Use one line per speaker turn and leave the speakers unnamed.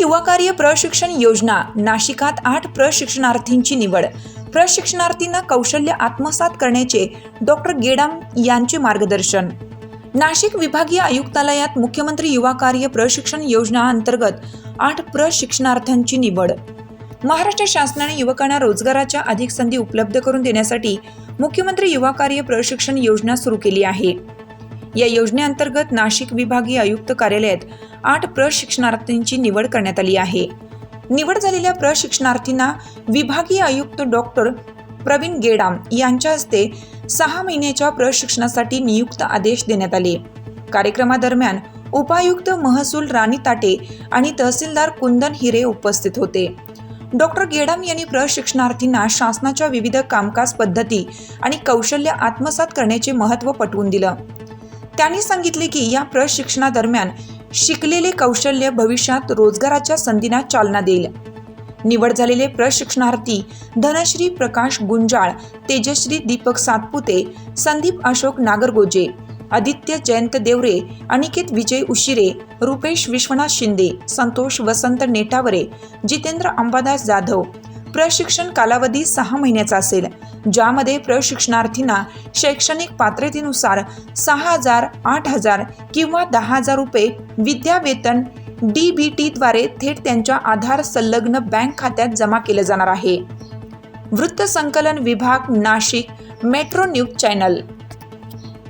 युवा कार्य प्रशिक्षण योजना नाशिकात आठ प्रशिक्षणार्थींची निवड. प्रशिक्षणार्थींना कौशल्य आत्मसात करण्याचे डॉक्टर गेडाम यांचे मार्गदर्शन. नाशिक विभागीय आयुक्तालयात मुख्यमंत्री युवा कार्य प्रशिक्षण योजना अंतर्गत आठ प्रशिक्षणार्थ्यांची निवड. महाराष्ट्र शासनाने युवकांना रोजगाराच्या अधिक संधी उपलब्ध करून देण्यासाठी मुख्यमंत्री युवा कार्य प्रशिक्षण योजना सुरू केली आहे. या योजनेअंतर्गत नाशिक विभागीय आयुक्त कार्यालयात आठ प्रशिक्षणार्थींची निवड करण्यात आली आहे. निवड झालेल्या प्रशिक्षणार्थींना विभागीय आयुक्त डॉक्टर प्रवीण गेडाम यांच्या हस्ते सहा महिन्याच्या प्रशिक्षणासाठी नियुक्त आदेश देण्यात आले. कार्यक्रमादरम्यान उपायुक्त महसूल राणी ताटे आणि तहसीलदार कुंदन हिरे उपस्थित होते. डॉक्टर गेडाम यांनी प्रशिक्षणार्थींना शासनाच्या विविध कामकाज पद्धती आणि कौशल्य आत्मसात करण्याचे महत्त्व पटवून दिलं. त्यांनी सांगितले की या प्रशिक्षणादरम्यान शिकलेले कौशल्य भविष्यात रोजगाराच्या संधींना चालना देईल. निवड झालेले प्रशिक्षणार्थी धनश्री प्रकाश गुंजाळ तेजश्री दीपक सातपुते संदीप अशोक नागरगोजे आदित्य जयंत देवरे अनिकेत विजय उशिरे रुपेश विश्वनाथ शिंदे संतोष वसंत नेटावरे जितेंद्र अंबादास जाधव प्रशिक्षण कालावधी सहा महिन्याचा असेल ज्यामध्ये प्रशिक्षणार्थींना शैक्षणिक पात्रतेनुसार सहा हजार आठ हजार किंवा दहा हजार रुपये विद्यावेतन डी बी टीद्वारे थेट त्यांच्या आधार संलग्न बँक खात्यात जमा केलं जाणार आहे. वृत्तसंकलन विभाग नाशिक मेट्रो न्यूज चॅनल.